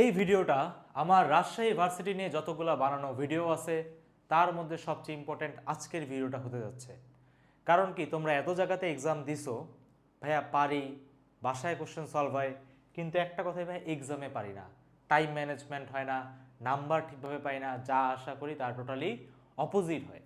এই ভিডিওটা আমার রাজশাহী ভার্সিটি নিয়ে যতগুলো বানানো ভিডিও আছে, তার মধ্যে সবচেয়ে ইম্পর্ট্যান্ট আজকের ভিডিওটা হতে যাচ্ছে। কারণ কি, তোমরা এত জায়গাতে এক্সাম দিছো, ভাইয়া পারি, বাসায় কোশ্চেন সলভ হয়, কিন্তু একটা কথাই ভাই এক্সামে পারি না। টাইম ম্যানেজমেন্ট হয় না নাম্বার ঠিকভাবে পাই না, যা আশা করি তার টোটালি অপোজিট হয়।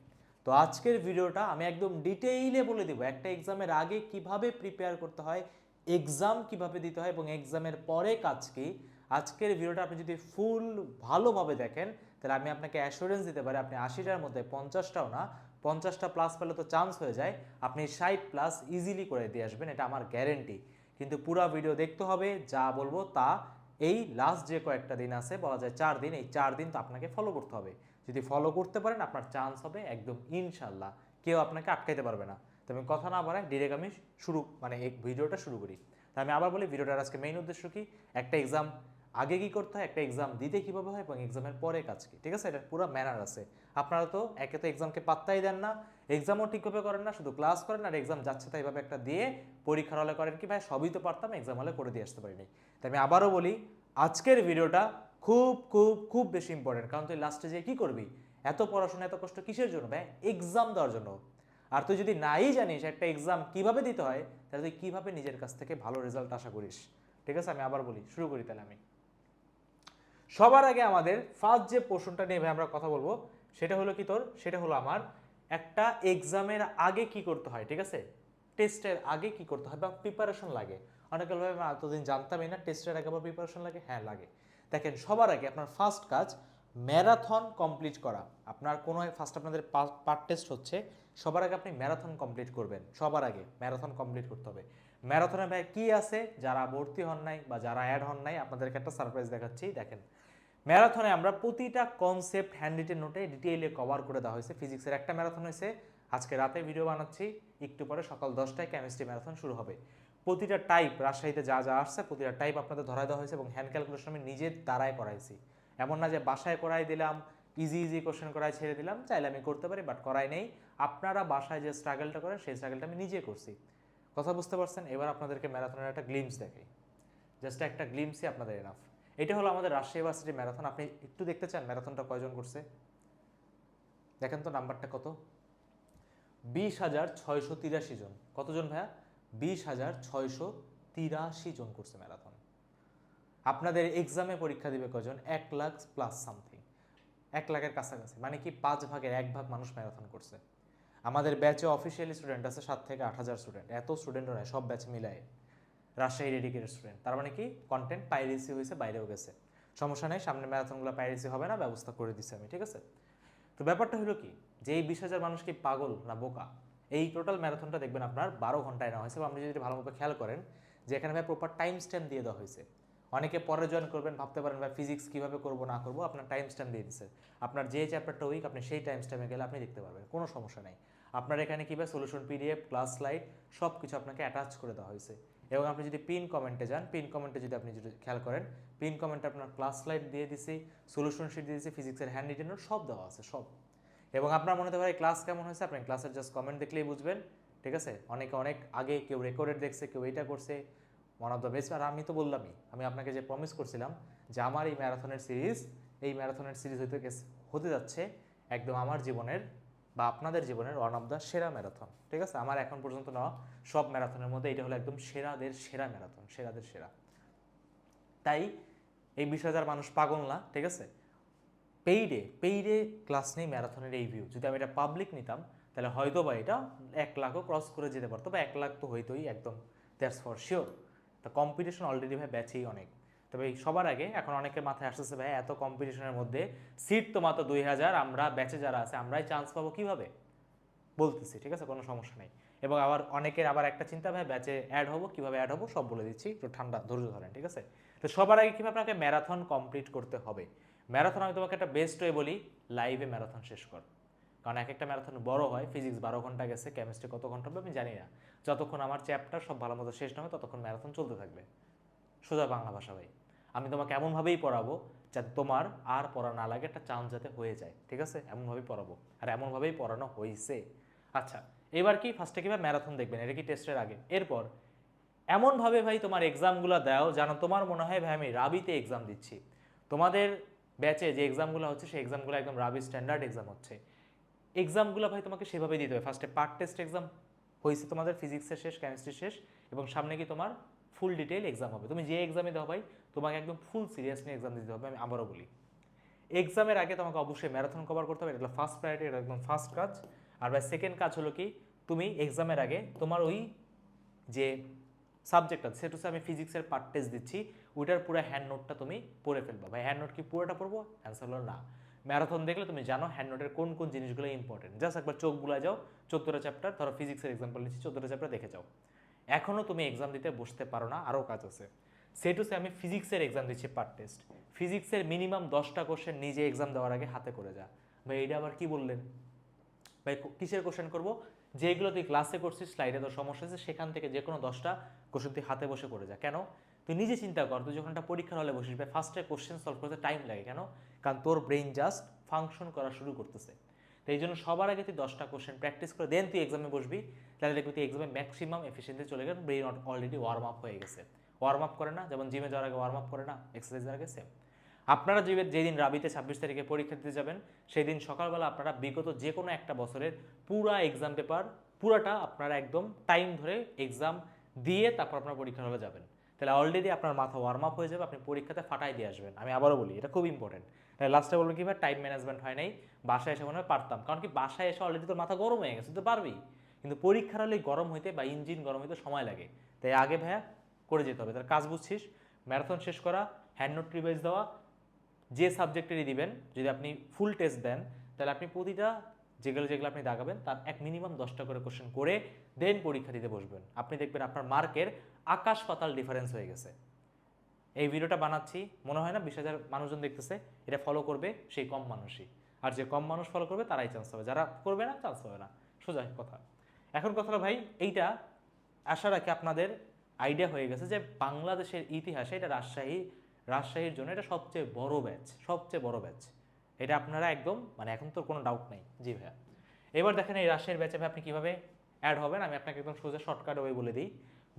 তো আজকের ভিডিওটা আমি একদম ডিটেইলে বলে দেবো, একটা এক্সামের আগে কীভাবে প্রিপেয়ার করতে হয় এক্সাম কীভাবে দিতে হয় এবং এক্সামের পরে কাজ কি আজকের ভিডিওটা আপনি যদি ফুল ভালোভাবে দেখেন, তাহলে আমি আপনাকে অ্যাসুরেন্স দিতে পারি আপনি আশিটার মধ্যে পঞ্চাশটাও না, পঞ্চাশটা প্লাস পেলে তো চান্স হয়ে যায়। আপনি ষাট প্লাস ইজিলি করে দিয়ে আসবেন, এটা আমার গ্যারেন্টি কিন্তু পুরো ভিডিও দেখতে হবে, যা বলব তা, এই লাস্ট যে কয়েকটা দিন আছে, বলা যায় চার দিন, এই চার দিন তো আপনাকে ফলো করতে হবে। যদি ফলো করতে পারেন, আপনার চান্স হবে একদম ইনশাল্লাহ। কেউ আপনাকে আটকাইতে পারবে না। তো আমি কথা না বাড়াই ডিরেক্ট আমি শুরু মানে এই ভিডিওটা শুরু করি। তা আমি আবার বলি ভিডিওটার আজকে মেইন উদ্দেশ্য কি? একটা এক্সাম আগে কি করতে হয়? একটা এক্সাম দিতে কীভাবে হয় এবং এক্সামের পরে কাজ কি? ঠিক আছে? এটা পুরো ম্যানার আছে। আপনারা তো একে তো এক্সামকে পাত্তাই দেন না। এক্সামও ঠিকভাবে করেন না, শুধু ক্লাস করেন আর এক্সাম যাচ্ছে তাই এভাবে একটা দিয়ে পরীক্ষার হলে করেন কি ভাই? সবই তো পারতাম এক্সাম হলে করে দিয়ে আসতে পারিনি। তাই আমি আবারও বলি, আজকের ভিডিওটা খুব খুব খুব বেশি ইম্পর্টেন্ট কারণ তুই লাস্টে যেয়ে কি করবি? এত পড়াশোনা, এত কষ্ট কিসের জন্য ভাই? এক্সাম দেওয়ার জন্য। আর তুই যদি নাই জানিস একটা এক্সাম কীভাবে দিতে হয়, তাহলে তুই কীভাবে নিজের কাছ থেকে ভালো রেজাল্ট আশা করিস? ঠিক আছে? আমি আবার বলি, শুরু করি তাহলে আমি। সবার আগে আমাদের ফার্স্ট যে পোর্শনটা নিয়ে আমরা কথা বলব, সেটা হলো কি তোর? সেটা হলো আমার, একটা এক্সামের আগে কি করতে হয়, ঠিক আছে? টেস্টের আগে কি করতে হয় বা প্রিপারেশন লাগে? অনেকে ভাবে আমি এতদিন জানতামই না টেস্টের আগে বা প্রিপারেশন লাগে? হ্যাঁ লাগে। দেখেন, সবার আগে আপনার ফার্স্ট কাজ ম্যারাথন কমপ্লিট করা। আপনার কোনো ফার্স্ট আপনাদের পার্ট টেস্ট হচ্ছে, সবার আগে আপনি ম্যারাথন কমপ্লিট করবেন, সবার আগে ম্যারাথন কমপ্লিট করতে হবে। ম্যারাথনে ভাই কী আছে? যারা ভর্তি হন নাই বা যারা অ্যাড হন নাই, আপনাদেরকে একটা সারপ্রাইজ দেখাচ্ছি, দেখেন। ম্যারাথনে আমরা প্রতিটা কনসেপ্ট হ্যান্ড রিটেন নোটে ডিটেইলে কভার করে দেওয়া হয়েছে। ফিজিক্সের একটা ম্যারাথন হয়েছে, আজকে রাতে ভিডিও বানাচ্ছি, একটু পরে সকাল দশটায় কেমিস্ট্রি ম্যারাথন শুরু হবে। প্রতিটা টাইপ রাজশাহীতে যা যা আসছে, প্রতিটা টাইপ আপনাদের ধরা দেওয়া হয়েছে এবং হ্যান্ড ক্যালকুলেশন আমি নিজের দ্বারাই করাইছি। এমন না যে বাসায় করাই দিলাম ইজি ইজি কোশ্চেন করাই ছেড়ে দিলাম, চাইলে আমি করতে পারি বাট করাই নেই। আপনারা বাসায় যে স্ট্রাগলটা করেন, সেই স্ট্রাগলটা আমি নিজে করছি। কথা বুঝতে পারছেন? এবার আপনাদেরকে ম্যারাথনের একটা গ্লিমস দেখাই। জাস্ট একটা গ্লিমসই আপনাদের এনাফ এটা হলো আমাদের রাজশাহী ইউনিভার্সিটি ম্যারাথন আপনি একটু দেখতে চান ম্যারাথনটা কয়জন করছে? দেখেন তো নাম্বারটা কত? বিশ হাজার ছয়শো তিরাশি জন। কতজন ভাইয়া? বিশ হাজার ছয়শো তিরাশি জন করছে ম্যারাথন আপনাদের এক্সামে পরীক্ষা দিবে কজন এক লাখ প্লাস সামথিং এক লাখের কাছাকাছি। মানে কি পাঁচ ভাগের এক ভাগ মানুষ ম্যারাথন করছে। আমাদের ব্যাচে অফিসিয়ালি স্টুডেন্ট আছে সাত থেকে আট হাজার স্টুডেন্ট এত স্টুডেন্টও নয় সব ব্যাচ মিলায়। রাজশাহী ডেডিকেটেড স্টুডেন্ট তার মানে কি? কন্টেন্ট পাইরেসি হয়েছে, বাইরেও গেছে। সমস্যা নেই সামনে ম্যারাথনগুলো পাইরেসি হবে না, ব্যবস্থা করে দিচ্ছি আমি, ঠিক আছে? তো ব্যাপারটা হলো কি? যে এই বিশ হাজার মানুষ কি পাগল না বোকা? এই টোটাল ম্যারাথনটা দেখবেন আপনার বারো ঘন্টায় নেওয়া হয়েছে। বা আপনি যদি ভালোভাবে খেয়াল করেন যে এখানে ভাই প্রপার টাইম স্ট্যাম্প দিয়ে দেওয়া হয়েছে। অনেকে পরে জয়েন করবেন, ভাবতে পারেন, ভাই ফিজিক্স কীভাবে করব, না করব? আপনার টাইম স্ট্যাম্প দিয়ে দিচ্ছে আপনার যে চ্যাপ্টারটা উইক আপনি সেই টাইম স্ট্যাম্পে গেলে আপনি দেখতে পারবেন, কোনো সমস্যা নেই। আপনার এখানে কীভাবে সলিউশন পিডিএফ ক্লাস স্লাইড সব কিছু আপনাকে অ্যাটাচ করে দেওয়া হয়েছে। এবং আপনি যদি পিন কমেন্টে যান পিন কমেন্টে যদি আপনি যদি খেয়াল করেন পিন কমেন্টে আপনার ক্লাস স্লাইড দিয়ে দিছি সলিউশন শিট দিয়ে দিছি ফিজিক্সের হ্যান্ড রিটেন সব দেওয়া আছে, সব। এবং আপনার মনে হতে পারে ক্লাস কেমন হয়েছে? আপনি ক্লাসের জাস্ট কমেন্ট দেখলেই বুঝবেন, ঠিক আছে? অনেকে অনেক আগে কেউ রেকর্ডেড দেখছে, কেউ এইটা করছে। ওয়ান অফ দ্য বেস্ট আর আমি তো বললামই, আমি আপনাকে যে প্রমিস করছিলাম যে আমার এই ম্যারাথনের সিরিজ এই ম্যারাথনের সিরিজ হতে হতে যাচ্ছে একদম আমার জীবনের বা আপনাদের জীবনের ওয়ান অফ দ্য সেরা ম্যারাথন ঠিক আছে? আমার এখন পর্যন্ত নেওয়া সব ম্যারাথনের মধ্যে এটা হলো একদম সেরাদের সেরা ম্যারাথন সেরাদের সেরা। তাই এই বিশ হাজার মানুষ পাগল না, ঠিক আছে? পেইডে পেইডে ক্লাস নেই ম্যারাথনের এই ভিউ যদি আমি এটা পাবলিক নিতাম, তাহলে হয়তো বা এটা এক লাখও ক্রস করে যেতে পারতো বা এক লাখ তো হইতোই একদম দ্যাটস ফর শিওর তা কম্পিটিশন অলরেডি ভাই ব্যাচেই অনেক। তবে সবার আগে এখন অনেকের মাথায় আসতেছে ভাই, এত কম্পিটিশনের মধ্যে সিট তো মাত্র দুই হাজার, আমরা ব্যাচে যারা আছে, আমরাই চান্স পাবো কীভাবে? বলতেছি, ঠিক আছে? কোনো সমস্যা নেই। এবং আবার অনেকের আবার একটা চিন্তা ভাই ব্যাচে অ্যাড হব, কীভাবে অ্যাড হব, সব বলে দিচ্ছি, একটু ঠান্ডা, ধৈর্য ধরেন, ঠিক আছে? তো সবার আগে কীভাবে আপনাকে ম্যারাথন কমপ্লিট করতে হবে? ম্যারাথন আমি তোমাকে একটা বেস্ট ওয়ে বলি লাইভে ম্যারাথন শেষ কর। কারণ এক একটা ম্যারাথন বড় হয়, ফিজিক্স বারো ঘণ্টা গেছে কেমিস্ট্রি কত ঘণ্টা হবে আমি জানি না। যতক্ষণ আমার চ্যাপ্টার সব ভালো মতো শেষ না হবে ততক্ষণ ম্যারাথন চলতে থাকবে। সোজা বাংলা ভাষা ভাই। আমি তোমাকে এমনভাবেই পড়াবো যাতে তোমার আর পড়া না লাগে, একটা চান্স যাতে হয়ে যায়, ঠিক আছে? এমনভাবেই পড়াবো। আর এমনভাবেই পড়ানো হয়েছে আচ্ছা এবার কি ফার্স্টে কীভাবে ম্যারাথন দেখবেন? এটা কি টেস্টের আগে? এরপর, এমনভাবে ভাই তোমার এক্সামগুলো দাও, যেন তোমার মনে হয় ভাই আমি রাবিতে এক্সাম দিচ্ছি। তোমাদের ব্যাচে যে এক্সামগুলো হচ্ছে, সেই এক্সামগুলো একদম রাবি স্ট্যান্ডার্ড এক্সাম হচ্ছে। এক্সামগুলো ভাই তোমাকে সেভাবে দিতে হবে। ফার্স্টে পার্ট টেস্ট এক্সাম হয়েছে তোমাদের ফিজিক্সের শেষ কেমিস্ট্রি শেষ, এবং সামনে কি তোমার ফুল ডিটেইল এক্সাম হবে। তুমি যে এক্সামে দাও ভাই, তোমাকে একদম ফুল সিরিয়াস নিয়ে এক্সাম দিতে হবে, আমি আবারও বলি। এক্সামের আগে তোমাকে অবশ্যই ম্যারাথন কভার করতে হবে, এটা ফার্স্ট প্রায়োরিটি এটা একদম ফার্স্ট কাজ। আর ভাই সেকেন্ড কাজ হলো কি, তুমি এক্সামের আগে তোমার ওই যে সাবজেক্ট আছে, সেটা হচ্ছে আমি ফিজিক্সের পার্ট টেস্ট দিচ্ছি, ওইটার পুরো হ্যান্ড নোটটা তুমি পড়ে ফেলবা। ভাই হ্যান্ড নোট কি পুরোটা পড়ব? অ্যান্সার হলো না। ম্যারাথন দেখলে তুমি জানো হ্যান্ড নোটের কোন কোন জিনিসগুলো ইম্পর্টেন্ট জাস্ট একবার চোখ বুলা যাও, চোদ্দোটা চ্যাপ্টার ধরো ফিজিক্সের এক্সাম্পল নিচ্ছি, চোদ্দোটা চ্যাপ্টার দেখে যাও। এখনও তুমি এক্সাম দিতে বসতে পারো না আরও কাজ আছে। সেটুসে আমি ফিজিক্সের এক্সাম দিচ্ছি পার্ট টেস্ট ফিজিক্সের মিনিমাম দশটা কোশ্চেন নিজে এক্সাম দেওয়ার আগে হাতে করে যা। ভাই এটা আবার কি বললেন? ভাই কিসের কোশ্চেন করব? যেগুলো তুই ক্লাসে করছিস স্লাইডে তোর সমস্যা আছে, সেখান থেকে যে কোনো দশটা কোশ্চেন তুই হাতে বসে করে যা। কেন? তুই নিজে চিন্তা কর, তুই যখন একটা পরীক্ষার হলে বসিস, ভাই ফার্স্টে কোশ্চেন সলভ করতে টাইম লাগে কেন? কারণ তোর ব্রেইন জাস্ট ফাংশন করা শুরু করতেছে। তো এই জন্য সবার আগে তুই দশটা কোশ্চেন প্র্যাকটিস করে দেন তুই এক্সামে বসবি। তাহলে দেখবি তুই এক্সামে ম্যাক্সিমাম এফিসিয়েন্সি চলে গেল ব্রেইন অলরেডি ওয়ার্ম আপ হয়ে গেছে। ওয়ার্ম আপ করে না, যেমন জিমে যাওয়ার আগে ওয়ার্ম আপ করে না এক্সারসাইজের আগে সেম আপনারা যে যেদিন রাবিতে ছাব্বিশ তারিখে পরীক্ষা দিতে যাবেন সেই দিন সকালবেলা আপনারা বিগত যে কোনো একটা বছরের পুরা এক্সাম পেপার পুরাটা আপনারা একদম টাইম ধরে এক্সাম দিয়ে তারপর আপনার পরীক্ষার হলে যাবেন। তাহলে অলরেডি আপনার মাথা ওয়ার্ম আপ হয়ে যাবে, আপনি পরীক্ষাতে ফাটাই দিয়ে আসবেন। আমি আবারও বলি, এটা খুব ইম্পর্টেন্ট লাস্টে বলব কি ভাই টাইম ম্যানেজমেন্ট হয় নাই, বাসায় এসে মনে হয় পারতাম। কারণ কি বাসায় এসে অলরেডি তোর মাথা গরম হয়ে গেছে, তো পারবি কিন্তু পরীক্ষার হলে গরম হইতে বা ইঞ্জিন গরম হইতে সময় লাগে। তাই আগে ভাইয়া করে যেতে হবে। তার কাজ বুঝছিস ম্যারাথন শেষ করা হ্যান্ড নোট রিভাইজ দেওয়া, যে সাবজেক্টেরই দিবেন, যদি আপনি ফুল টেস্ট দেন, তাহলে আপনি প্রতিটা যেগুলো যেগুলো আপনি দাগাবেন, তার এক মিনিমাম দশটা করে কোশ্চেন করে দেন পরীক্ষা দিতে বসবেন। আপনি দেখবেন আপনার মার্কের আকাশ পাতাল ডিফারেন্স হয়ে গেছে। এই ভিডিওটা বানাচ্ছি, মনে হয় না বিশ হাজার মানুষজন দেখতেছে, এটা ফলো করবে সেই কম মানুষই। আর যে কম মানুষ ফলো করবে, তারাই চান্স পাবে। যারা করবে না চান্স পাবে না। সোজা কথা। এখন কথাটা ভাই, এইটা আশা রাখি আপনাদের আইডিয়া হয়ে গেছে যে বাংলাদেশের ইতিহাসে এটা রাজশাহী, রাজশাহীর জন্য এটা সবচেয়ে বড় ব্যাচ সবচেয়ে বড় ব্যাচ এটা আপনারা একদম মানে এখন তো কোনো ডাউট নেই। জি ভাইয়া। এবার দেখেন এই রাজশাহীর ব্যাচে আপনি কীভাবে অ্যাড হবেন? আমি আপনাকে একদম সোজা শর্টকাট ওয়ে বলে দিই।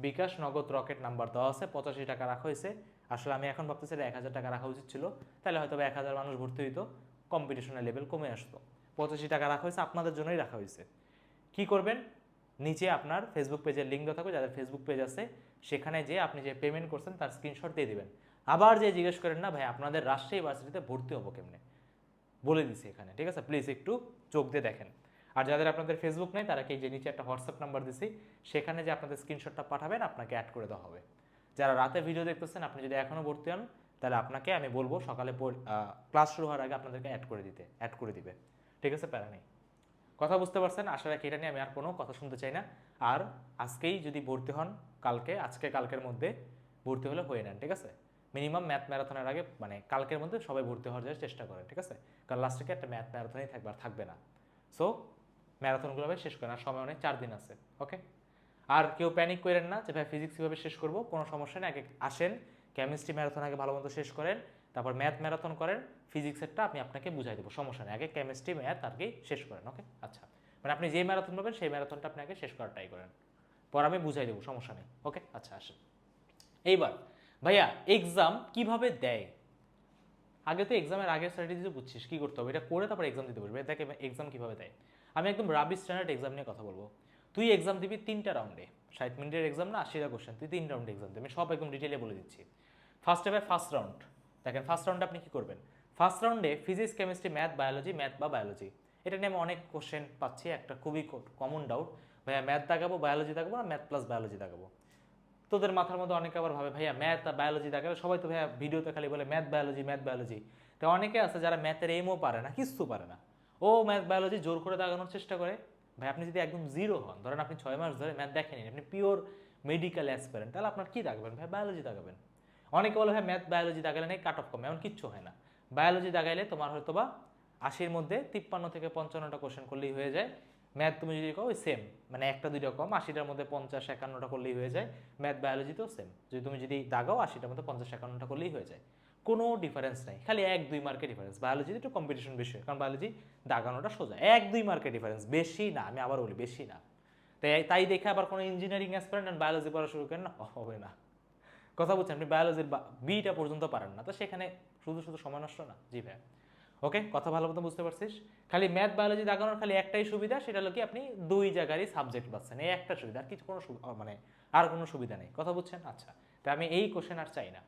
বিকাশ নগদ রকেট নাম্বার দেওয়া আছে, পঁচাশি টাকা রাখা হয়েছে। আসলে আমি এখন ভাবতেছি এটা এক হাজার টাকা রাখা উচিত ছিল, তাহলে হয়তো এক হাজার মানুষ ভর্তি হইতো কম্পিটিশনের লেভেল কমে আসতো। পঁচাশি টাকা রাখা হয়েছে, আপনাদের জন্যই রাখা হয়েছে। কি করবেন? নিচে আপনার ফেসবুক পেজের লিঙ্ক দেওয়া থাকবে, যাদের ফেসবুক পেজ আছে, সেখানে যে আপনি যে পেমেন্ট করছেন, তার স্ক্রিনশট দিয়ে দিবেন। আবার যে জিজ্ঞেস করেন, না ভাই, আপনাদের রাজশাহী ভার্সিটিতে ভর্তি হব কেমনে? বলে দিছি এখানে, ঠিক আছে? প্লিজ একটু চোখ দিয়ে দেখেন। আর যাদের আপনাদের ফেসবুক নেই তারা কি যে নিচে একটা হোয়াটসঅ্যাপ নাম্বার দিছি, সেখানে যে আপনাদের স্ক্রিনশটটা পাঠাবেন, আপনাকে অ্যাড করে দেওয়া হবে। যারা রাতে ভিডিও দেখতেছেন, আপনি যদি এখনও ভর্তি হন, তাহলে আপনাকে, আমি বলব, সকালে ক্লাস শুরু হওয়ার আগে আপনাদেরকে অ্যাড করে দিতে অ্যাড করে দিবে। ঠিক আছে, প্যারা নেই। কথা বুঝতে পারছেন? আশা রাখি এটা নিয়ে আমি আর কোনো কথা শুনতে চাই না। আর আজকেই যদি ভর্তি হন, কালকে, আজকে কালকের মধ্যে ভর্তি হলে হয়ে নেন, ঠিক আছে? মিনিমাম ম্যাথ ম্যারাথনের আগে মানে কালকের মধ্যে সবাই ভর্তি হওয়ার চেষ্টা করেন, ঠিক আছে? কারণ লাস্ট একটা ম্যাথ ম্যারাথনই থাকবে আর থাকবে না। সো ম্যারাথনগুলো শেষ করেন, আর সময় অনেক, চার দিন আছে ওকে আর কেউ প্যানিক করেন না যে, ভাই ফিজিক্স কীভাবে শেষ করব? কোনো সমস্যা নেই, আগে আসেন কেমিস্ট্রি ম্যারাথন আগে ভালো মতো শেষ করেন, তারপর ম্যাথ ম্যারাথন করেন ফিজিক্সেরটা আমি আপনাকে বুঝাই দেবো, সমস্যা নেই, আগে কেমিস্ট্রি ম্যাথ আর কি শেষ করেন ওকে আচ্ছা মানে আপনি যে ম্যারাথন পাবেন সেই ম্যারাথনটা আপনি আগে শেষ করার ট্রাই করেন, পর আমি বুঝাই দেবো, সমস্যা নেই ওকে আচ্ছা আসেন। এইবার, ভাইয়া এক্সাম কীভাবে দেয়? আগে তো এক্সামের আগে স্ট্র্যাটেজি বুঝছিস, কি করতে হবে? এটা করে তারপর এক্সাম দিতে পারবে দেখে এক্সাম কীভাবে দেয়। আমি একদম রাবি স্ট্যান্ডার্ড এক্সাম নিয়ে কথা বলব। তুই এক্সাম দিবি তিনটা রাউন্ডে ষাট মিনিটের এক্সাম না, আশিটা কোশ্চেন তুই তিন রাউন্ডে এক্সাম দিবি। আমি সব একদম ডিটেলে বলে দিচ্ছি। ফার্স্ট হবে ফার্স্ট রাউন্ড দেখেন ফার্স্ট রাউন্ডে আপনি কি করবেন? ফার্স্ট রাউন্ডে physics chemistry math biology math বা বায়োলজি এটা নিয়ে আমি অনেক কোশ্চেন পাচ্ছি, একটা খুবই কমন ডাউট ভাইয়া ম্যাথ দাগাবো বায়োলজি দাগাবো না ম্যাথ প্লাস বায়োলজি দাগাবো তোদের মাথার মধ্যে অনেকে আবার ভাবে, ভাইয়া ম্যাথ আর বায়োলজি দেখালে সবাই তো ভাইয়া ভিডিওতে খালি বলে ম্যাথ বায়োলজি ম্যাথ বায়োলজি তো অনেকে আছে যারা ম্যাথের এমও পারে না, কিচ্ছু পারে না। ও ম্যাথ বায়োলজি জোর করে দাগানোর চেষ্টা করে। ভাই, আপনি যদি একদম জিরো হন, ধরেন আপনি ছয় মাস ধরে ম্যাথ দেখেনি আপনি পিওর মেডিকেল অ্যাসপারেন্ট তাহলে আপনার কি দাগাবেন? ভাই বায়োলজি দাগাবেন। অনেকে বলে, ভাই ম্যাথ বায়োলজি দাগালে নেই কাট অফ কমে? এমন কিচ্ছু হয় না। বায়োলজি দাগাইলে তোমার হয়তো বা আশির মধ্যে তিপ্পান্ন থেকে পঞ্চান্নটা কোশ্চেন করলেই হয়ে যায়। ম্যাথ তুমি যদি কো ওই সেম মানে একটা দুইটা কম, আশিটার মধ্যে পঞ্চাশ একান্নটা করলেই হয়ে যায়। ম্যাথ বায়োলজিতেও সেম যদি তুমি যদি দাগাও, আশিটার মধ্যে পঞ্চাশ একান্নটা করলেই হয়ে যায়। কোনো ডিফারেন্স নাই। খালি এক, দুই মার্কের ডিফারেন্স বায়োলজিতে একটু কম্পিটিশন বেশি হয়, কারণ বায়োলজি দাগানোটা সোজা। এক, দুই মার্কের ডিফারেন্স বেশি না, আমি আবার বলি বেশি না। তাই তাই দেখে আবার কোনো ইঞ্জিনিয়ারিং অ্যাসপারেন্ট অ্যান্ড বায়োলজি পড়া শুরু করেন না হবে না। কথা বলছেন আপনি বায়োলজির বিটা পর্যন্ত পারেন না। তো সেখানে শুধু শুধু সময় নষ্ট না। জি ভাই ওকে কথা ভালো মতো বুঝতে পারছিস? খালি ম্যাথ বায়োলজি দাগানোর খালি একটাই সুবিধা, সেটা হলো কি আপনি দুই জায়গারই সাবজেক্ট পাচ্ছেন। এই একটা সুবিধা, আর কিছু কোনো মানে আর কোনো সুবিধা নেই। কথা বুঝছেন? আচ্ছা। তা আমি এই কোশ্চেন আর চাই না।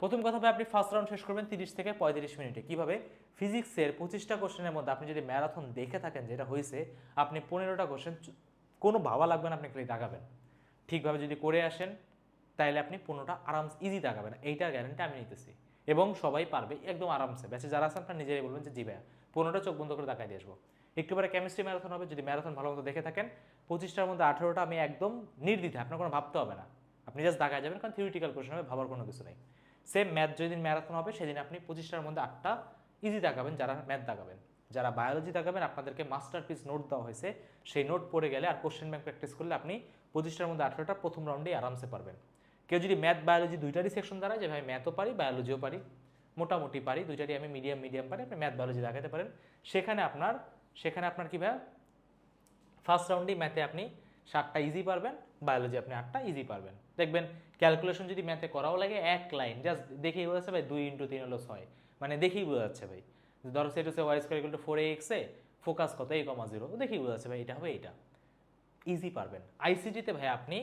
প্রথম কথা আপনি ফার্স্ট রাউন্ড শেষ করবেন তিরিশ থেকে পঁয়ত্রিশ মিনিটে। কীভাবে? ফিজিক্সের পঁচিশটা কোশ্চেনের মধ্যে আপনি যদি ম্যারাথন দেখে থাকেন যেটা হয়েছে, আপনি পনেরোটা কোশ্চেন কোনো ভাবা লাগবে না, আপনি দাগাবেন ঠিকভাবে যদি করে আসেন, তাইলে আপনি পনেরোটা আরাম ইজি দাগাবেন এইটার গ্যারান্টি আমি নিতেছি। এবং সবাই পারবে একদম আরামসে। ব্যাচে যারা আছেন আপনার নিজেরাই বলবেন যে, জি ভাইয়া, পনেরোটা চোখ বন্ধ করে দেখাই দিয়ে আসব। একটু পরে কেমিস্ট্রি ম্যারাথন হবে, যদি ম্যারাথন ভালো মতো দেখে থাকেন, পঁচিশটার মধ্যে আঠেরোটা আমি একদম নির্দ্বিধে আপনার কোনো ভাবতে হবে না। আপনি জাস্ট দাগায় যাবেন, কারণ থিওরিটিক্যাল কোশ্চেন হবে, ভাবার কোনো কিছু নেই। সেম ম্যাথ যেদিন ম্যারাথন হবে, সেদিন আপনি পঁচিশটার মধ্যে আটটা ইজি দাগাবেন যারা ম্যাথ দাগাবেন যারা বায়োলজি দাগাবেন আপনাদেরকে মাস্টার পিস নোট দেওয়া হয়েছে। সেই নোট পড়ে গেলে আর কোশ্চেন ব্যাংক প্র্যাকটিস করলে আপনি পঁচিশটার মধ্যে আঠেরোটা প্রথম রাউন্ডেই আরামসে পারবেন। কেউ যদি ম্যাথ বায়োলজি দুইটারই সেকশন দাঁড়ায় যে, ভাই ম্যাথও পারি বায়োলজিও পারি, মোটামুটি পারি, দুইটারই আমি মিডিয়াম মিডিয়াম পারি আপনি ম্যাথ বায়োলজি দেখাতে পারেন। সেখানে আপনার সেখানে আপনার কি ফার্স্ট রাউন্ডেই ম্যাথে আপনি সাতটা ইজি পারবেন বায়োলজি আপনি আটটা ইজি পারবেন। দেখবেন ক্যালকুলেশন যদি ম্যাথে করাও লাগে, এক লাইন জাস্ট দেখেই বোঝা যাচ্ছে ভাই দুই ইন্টু তিন হলো ছয়। মানে দেখেই বোঝা যাচ্ছে ভাই। ধরো সেট হচ্ছে y square equal to four এক্সে ফোকাস কত? এই কমা জিরো দেখেই বোঝা যাচ্ছে ভাই এটা হবে এটা। ইজি পারবেন। আইসিটিতে ভাই আপনি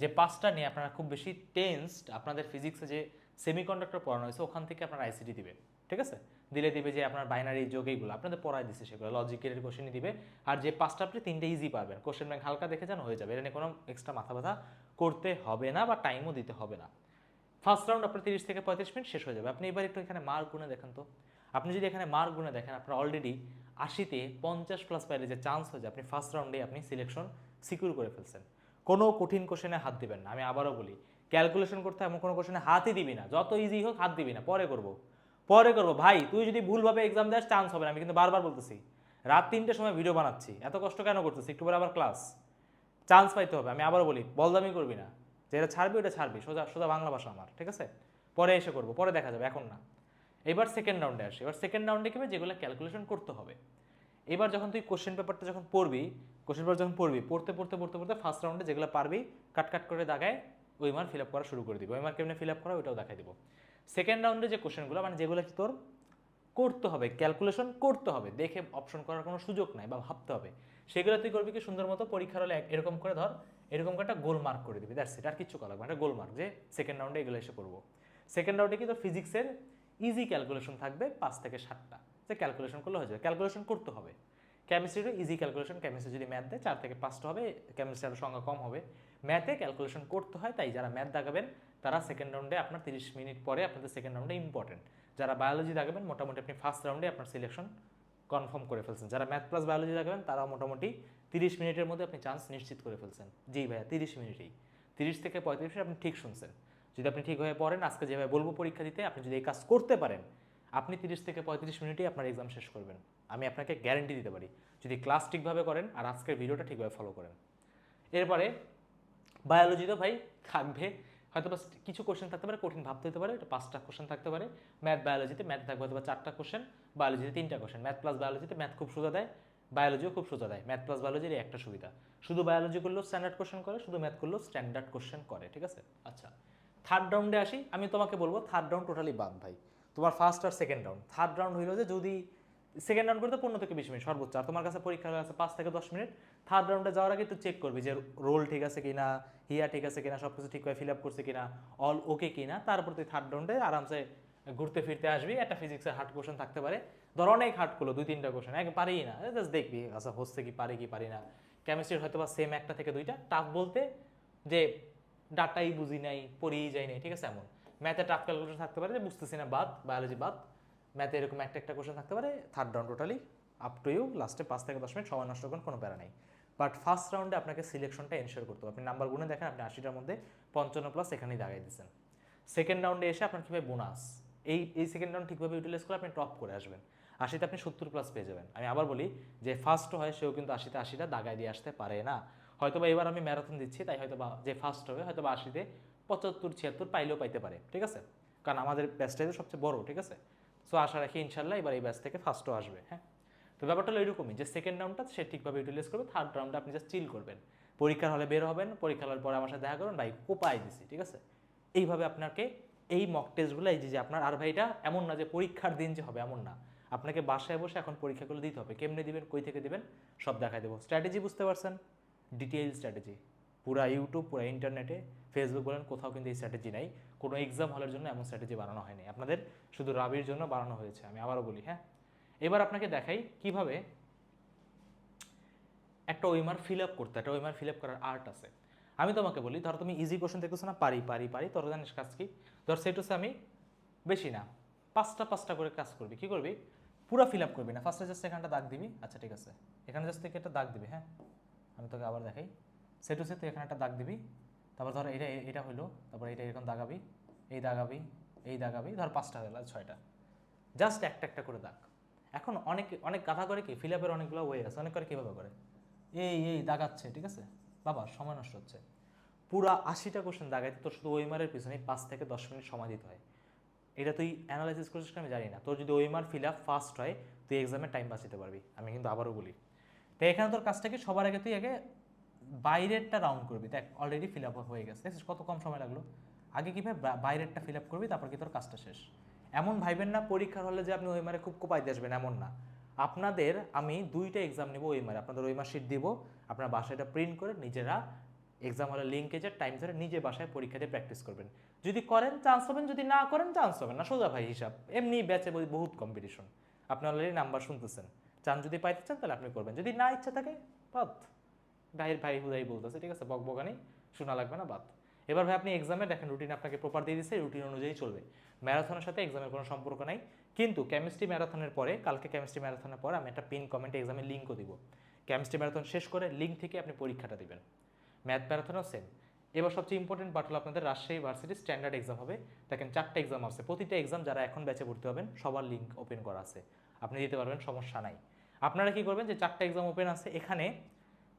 যে পাঁচটা নিয়ে আপনারা খুব বেশি টেন্সড আপনাদের ফিজিক্সে যে সেমিকন্ডাক্টর পড়ানো হয়েছে, ওখান থেকে আপনার আইসিটি দিবে ঠিক আছে? দিলে দিবে যে আপনার বাইনারি যোগ এইগুলো, আপনাদের পড়াই দিচ্ছে সেগুলো লজিকের কোশ্চেনই দিবে। আর যে পাঁচটা আপনি তিনটে ইজি পারবেন। কোশ্চেন ব্যাংক হালকা দেখে যান, হয়ে যাবে। এটা নিয়ে কোনো এক্সট্রা মাথা ব্যথা করতে হবে না বা টাইমও দিতে হবে না। ফার্স্ট রাউন্ড আপনার তিরিশ থেকে পঁয়ত্রিশ মিনিট শেষ হয়ে যাবে। আপনি এবার একটু এখানে মার্ক গুনে দেখেন তো। আপনি যদি এখানে মার্ক গুনে দেখেন, আপনার অলরেডি আশিতে পঞ্চাশ প্লাস পাইলে যে চান্স হয়ে আপনি ফার্স্ট রাউন্ডে আপনি সিলেকশন সিকিউর করে ফেলছেন। কোনো কঠিন কোশ্চেনে হাত দিবেন না। আমি আবারও বলি ক্যালকুলেশন করতে এমন কোনো কোশ্চেনে হাতই দিবি না। যত ইজি হোক হাত দিবি না। পরে করব। পরে করব। ভাই, তুই যদি ভুলভাবে এক্সাম দেস চান্স হবে না। আমি কিন্তু বারবার বলতেছি। রাত তিনটের সময় ভিডিও বানাচ্ছি। এত কষ্ট কেন করতেছি একটু পরে আবার ক্লাস চান্স পাইতে হবে, আমি আবারও বলি, বলদামি করবি না। যেটা ছাড়বি, ওটা ছাড়বি, সোজা সোজা বাংলা ভাষা আমার, ঠিক আছে? পরে এসে করব, পরে দেখা যাবে, এখন না। এবার সেকেন্ড রাউন্ডে আসি, এবার সেকেন্ড রাউন্ডে কি যেগুলো ক্যালকুলেশন করতে হবে। এবার যখন তুই কোশ্চেন পেপারটা যখন পড়বি কোশ্চেন পেপার যখন পড়বি, পড়তে পড়তে পড়তে পড়তে ফার্স্ট রাউন্ডে যেগুলো পারবি কাট কাট করে দাগায় ওই মার ফিল আপ করা শুরু করে দিবি। ওই মার কেমনে ফিল আপ করা ওইটাও দেখাই দিব। সেকেন্ড রাউন্ডে যে কোশ্চেনগুলো মানে যেগুলো কি তোর, করতে হবে ক্যালকুলেশন করতে হবে, দেখে অপশন করার কোনো সুযোগ নাই বা ভাবতে হবে। সেগুলো তুই করবি কি সুন্দর মতো পরীক্ষার হলে এরকম করে ধর, এরকম করে একটা গোল মার্ক করে দিবি দ্যাটস ইট আর কিছু করা লাগবে একটা গোল মার্ক যে সেকেন্ড রাউন্ডে এগুলো এসে করব। সেকেন্ড রাউন্ডে কি তোর ফিজিক্সের ইজি ক্যালকুলেশন থাকবে পাঁচ থেকে সাতটা, যে ক্যালকুলেশন করলে হয়ে যাবে ক্যালকুলেশন করতে হবে। কেমিস্ট্রিরও ইজি ক্যালকুলেশন কেমিস্ট্রি যদি ম্যাথ দেয়, চার থেকে পাঁচটা হবে কেমিস্ট্রি আরও সংখ্যা কম হবে। ম্যাথে ক্যালকুলেশন করতে হয়, তাই যারা ম্যাথ দাগাবেন তারা সেকেন্ড রাউন্ডে আপনার তিরিশ মিনিট পরে আপনাদের সেকেন্ড রাউন্ডে ইম্পর্টেন্ট যারা বায়োলজি দাগাবেন মোটামুটি আপনি ফার্স্ট রাউন্ডে আপনার সিলেকশন কনফার্ম করে ফেলছেন। যারা ম্যাথ প্লাস বায়োলজি দাগাবেন তারা মোটামুটি তিরিশ মিনিটের মধ্যে আপনি চান্স নিশ্চিত করে ফেলছেন। জি ভাইয়া, তিরিশ মিনিটেই। তিরিশ থেকে পঁয়ত্রিশ আপনি ঠিক শুনছেন। যদি আপনি ঠিক হয়ে পড়েন, আজকে যেভাবে বলব পরীক্ষা দিতে, আপনি যদি এই কাজ করতে পারেন, আপনি তিরিশ থেকে পঁয়ত্রিশ মিনিটেই আপনার এক্সাম শেষ করবেন। আমি আপনাকে গ্যারেন্টি দিতে পারি। যদি ক্লাস ঠিকভাবে করেন আর আজকের ভিডিওটা ঠিকভাবে ফলো করেন। এরপরে বায়োলজিতে ভাই থাকবে। হয়তো বা কিছু কোশ্চেন থাকতে পারে, কঠিন ভাবতে হতে পারে, এটা পাঁচটা কোশ্চেন থাকতে পারে। ম্যাথ বায়োলজিতে ম্যাথ থাকবে হয়তো বা চারটা কোশ্চেন বায়োলজিতে তিনটা কোশ্চেন ম্যাথ প্লাস বায়োলজিতে ম্যাথ খুব সোজা দেয় বায়োলজিও খুব সোজা দেয়। ম্যাথ প্লাস বায়োলজির একটা সুবিধা। শুধু বায়োলজি করলেও স্ট্যান্ডার্ড কোশ্চেন করে, শুধু ম্যাথ করলেও স্ট্যান্ডার্ড কোশ্চেন করে, ঠিক আছে? আচ্ছা থার্ড রাউন্ডে আসি। আমি তোমাকে বলব থার্ড রাউন্ড টোটালি বাদ ভাই। তোমার ফার্স্ট আর সেকেন্ড রাউন্ড থার্ড রাউন্ড হইল যে যদি সেকেন্ড রাউন্ড করতে পনেরো থেকে বিশ মিনিট সর্বোচ্চ। আর তোমার কাছে পরীক্ষা আছে পাঁচ থেকে দশ মিনিট। থার্ড রাউন্ডে যাওয়ার আগে একটু চেক করবি যে রোল ঠিক আছে কিনা, হিয়া ঠিক আছে কিনা সব কিছু ঠিকভাবে ফিল আপ করছে কিনা অল ওকে কিনা। তারপর তুই থার্ড রাউন্ডে আরামসে ঘুরতে ফিরতে আসবি। একটা ফিজিক্সের হার্ড কোশ্চেন থাকতে পারে। ধর অনেক হার্ড করল, দুই তিনটা কোশ্চেন এক পারি না। জাস্ট দেখবি আচ্ছা হচ্ছে কি, পারি কি পারি না। কেমিস্ট্রির হয়তো বা সেম একটা থেকে দুইটা। টাফ বলতে যে ডাটাই বুঝি নাই, পড়েই যাই নাই, ঠিক আছে? এমন। ম্যাথে টাফ ক্যালকুলেশন থাকতে পারে যে বুঝতেছি না বাদ বায়োলজি বাদ। ম্যাথে এরকম একটা একটা কোশ্চেন থাকতে পারে third round totally up to you লাস্টে পাঁচ থেকে দশ মিনিট, সময় নষ্ট করেন, কোনো প্যারা নেই। বাট ফার্স্ট রাউন্ডে আপনাকে সিলেকশনটা এনশিওর করতে হবে। আপনি নাম্বার গুনে দেখেন, আপনি আশিটার মধ্যে পঞ্চান্ন প্লাস এখানেই দাগাই দিচ্ছেন। সেকেন্ড রাউন্ডে এসে আপনার কীভাবে বোনাস এই এই সেকেন্ড রাউন্ড ঠিকভাবে ইউটিলাইজ করে আপনি টপ করে আসবেন। আশিতে আপনি সত্তর প্লাস পেয়ে যাবেন। আমি আবার বলি যে ফার্স্ট হয়, সেও কিন্তু আশিতে আশিটা দাগায় দিয়ে আসতে পারে না। হয়তো বা এবার আমি ম্যারাথন দিচ্ছি, তাই হয়তো বা যে ফার্স্ট হবে হয়তো বা আশিতে পঁচাত্তর, ছিয়াত্তর পাইলেও পাইতে পারে, ঠিক আছে? কারণ আমাদের ব্যাচটাই সবচেয়ে বড়, ঠিক আছে? সো আশা রাখি ইনশাল্লাহ এবার এই ব্যাচ থেকে ফার্স্টও আসবে হ্যাঁ? তো ব্যাপারটা হলো এরকমই, যে সেকেন্ড রাউন্ডটা সে ঠিকভাবে ইউটিলাইজ করবে থার্ড রাউন্ডে আপনি জাস্ট চিল করবেন। পরীক্ষার হলে বের হবেন পরীক্ষার হলে পরে আমার সাথে দেখা করবেন ভাই কোপাই দিছি, ঠিক আছে? এইভাবে আপনাকে এই মক টেস্টগুলো এই যে আপনার, আর ভাইটা এমন না যে পরীক্ষার দিন যে হবে, এমন না। আপনাকে বাসায় বসে এখন পরীক্ষাগুলো দিতে হবে, কেমনে দিবেন, কই থেকে দিবেন, সব দেখাই দেবো। স্ট্র্যাটেজি বুঝতে পারছেন? ডিটেইল স্ট্র্যাটেজি পুরা ইউটিউব পুরা ইন্টারনেটে ফেসবুক বলেন, কোথাও কিন্তু এই স্ট্র্যাটেজি নাই। কোনো এক্সাম হলের জন্য এমন স্ট্র্যাটেজি বানানো হয়নি। আপনাদের শুধু রাবির জন্য বানানো হয়েছে, আমি আবারও বলি হ্যাঁ? এবার আপনাকে দেখাই কীভাবে একটা ওইমার ফিল আপ করতে, একটা ওইমার ফিল আপ করার আর্ট আছে। আমি তোমাকে বলি, ধর তুমি ইজি কোশ্চেন দেখতেছো না, পারি পারি পারি, তোর জানিস কাজ কি? ধর সেটুসে আমি বেশি না, পাঁচটা পাঁচটা করে কাজ করবি, কি করবি? পুরো ফিল আপ করবি না ফার্স্টে জাস্ট এখানটা দাগ দিবি আচ্ছা ঠিক আছে, এখানে জাস্ট থেকে একটা দাগ দিবি হ্যাঁ? আমি তোকে আবার দেখাই সেটুসে তুই এখানে একটা দাগ দিবি তারপর ধর এটা এটা হইল, তারপর এটা এরকম দাগাবি এই দাগাবি এই দাগাবি ধর পাঁচটা হলো ছয়টা। জাস্ট একটা একটা করে দাগ। এখন অনেক অনেক কথা করে কি? ফিল আপের অনেকগুলো ওয়ে আছে, অনেক করে কীভাবে করে? এই এই দাগাচ্ছে, ঠিক আছে? বাবা, সময় নষ্ট হচ্ছে। পুরা আশিটা কোশ্চেন দাগাইতে তোর শুধু ওইমারের পিছনে পাঁচ থেকে দশ মিনিট সময় দিতে হয়। এটা তুই অ্যানালাইসিস করছিস আমি জানি না। তোর যদি ওইমার ফিল আপ ফাস্ট হয়, তুই এক্সামের টাইম বাঁচাতে পারবি। আমি কিন্তু আবারও বলি। তো এখানে তোর কাজটা কি? সবার আগে তুই আগে বাইরেরটা রাউন্ড করবি। দেখ অলরেডি ফিল আপ হয়ে গেছে। দেখছিস কত কম সময় লাগল? আগে কীভাবে বাইরেরটা ফিল আপ করবি, তারপর কি তোর কাজটা শেষ। এমন ভাইবেন না, পরীক্ষার হলে যে আপনি ওই মারে খুব কোপাইতে আসবেন, এমন না। আপনাদের, আমি দুইটা এক্সাম নেব ওই মারে আপনাদের ওইমার শিট দিব, আপনার বাসায়টা প্রিন্ট করে নিজেরা এক্সাম হলে লিঙ্কে যে টাইম ধরে নিজে বাসায় পরীক্ষা দিয়ে প্র্যাকটিস করবেন। যদি করেন চান্স পাবেন, যদি না করেন চান্স পাবেন না। সোজা ভাই, হিসাব। এমনি ব্যাচে বহুত কম্পিটিশন আপনি অলরেডি নাম্বার শুনতেছেন। চান যদি পাইতে চান, তাহলে আপনি করবেন। যদি না ইচ্ছা থাকে বাদ ভাইয়ের ভাই হুদাই বলতেছে, ঠিক আছে বক বকানি শোনা লাগবে না, বাদ। এবার ভাই আপনি এক্সামে দেখেন রুটিন আপনাকে প্রপার দিয়ে দিচ্ছে রুটিন অনুযায়ী চলবে। ম্যারাথনের সাথে এক্সামের কোনো সম্পর্ক নাই। কিন্তু কেমিস্ট্রি ম্যারাথনের পরে, কালকে কেমিস্ট্রি ম্যারাথনের পরে আমি একটা পিন কমেন্টে এক্সামের লিঙ্কও দিব। কেমিস্ট্রি ম্যারাথন শেষ করে লিঙ্ক থেকে আপনি পরীক্ষাটা দিবেন। ম্যাথ ম্যারাথনও সেম এবার সবচেয়ে ইম্পর্টেন্ট পার্ট হলো আপনাদের রাজশাহী ভার্সিটি স্ট্যান্ডার্ড এক্সাম হবে। দেখেন, চারটা এক্সাম আছে। প্রতিটা এক্সাম যারা এখন ব্যাচে ভর্তি হবেন, সবার লিঙ্ক ওপেন করা আছে। আপনি দিতে পারবেন, সমস্যা নাই। আপনারা কি করবেন যে, চারটা এক্সাম ওপেন আছে, এখানে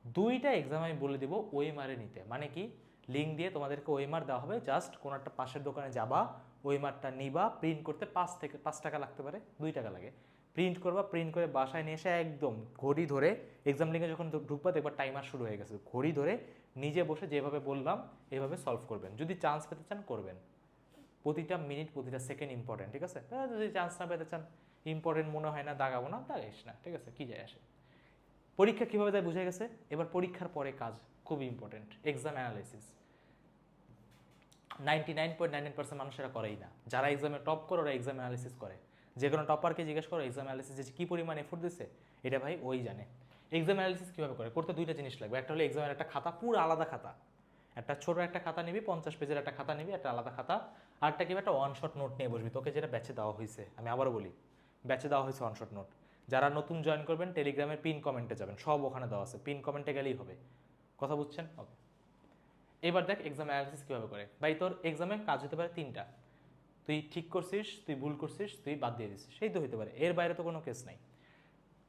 দুইটা এক্সাম আমি বলে দিব ওয়েমারে নিতে। মানে কি? লিঙ্ক দিয়ে তোমাদেরকে ওয়েমার দেওয়া হবে। জাস্ট কোনো একটা পাশের দোকানে যাবা ওয়েমারটা নিবা প্রিন্ট করতে পাঁচ থেকে, পাঁচ টাকা লাগতে পারে, দুই টাকা লাগে। প্রিন্ট করবা প্রিন্ট করে বাসায় নিয়ে এসে একদম ঘড়ি ধরে এক্সাম লিঙ্কে যখন ঢুকবা দেখবা টাইমার শুরু হয়ে গেছে। ঘড়ি ধরে নিজে বসে যেভাবে বললাম, এভাবে সলভ করবেন। যদি চান্স পেতে চান, করবেন। প্রতিটা মিনিট প্রতিটা সেকেন্ড ইম্পর্টেন্ট ঠিক আছে? যদি চান্স না পেতে চান ইম্পর্টেন্ট মনে হয় না, দাগাবো না, দাগাইস না, ঠিক আছে? কী যায় আসে? পরীক্ষা কীভাবে যায় বুঝে গেছে? এবার পরীক্ষার পরে কাজ, খুব important exam analysis ninety nine point nine nine percent মানুষেরা করেই না। যারা এক্সামে টপ করে, ওরা এক্সাম অ্যানালিসিস করে। যে কোনো টপারকে জিজ্ঞেস করো এক্সাম অ্যানালিসিস যে কী পরিমাণ এফোর্ট দিচ্ছে এটা ভাই ওই জানে। এক্সাম অ্যানালিসিস কীভাবে করে? করতে দুইটা জিনিস লাগবে। একটা হলো এক্সামের একটা খাতা, পুরো আলাদা খাতা। একটা ছোট একটা খাতা নিবি, পঞ্চাশ পেজের একটা খাতা নিবি, একটা আলাদা খাতা। আরটা কি একটা ওয়ান শট নোট নিয়ে বসবি। তোকে যেটা ব্যাচে দেওয়া হয়েছে আমি আবারও বলি ব্যাচে দেওয়া হয়েছে ওয়ান শট নোট যারা নতুন জয়েন করবেন টেলিগ্রামের পিন কমেন্টে যাবেন। সব ওখানে দেওয়া আছে। পিন কমেন্টে গেলেই হবে। কথা বুঝছেন? ওকে এবার দেখ এক্সাম অ্যানালিসিস কীভাবে করে। ভাই, তোর এক্সামে কাজ হতে পারে তিনটা। তুই ঠিক করছিস, তুই ভুল করছিস, তুই বাদ দিয়ে দিছিস। সেই তো হতে পারে। এর বাইরে তো কোনো কেস নাই।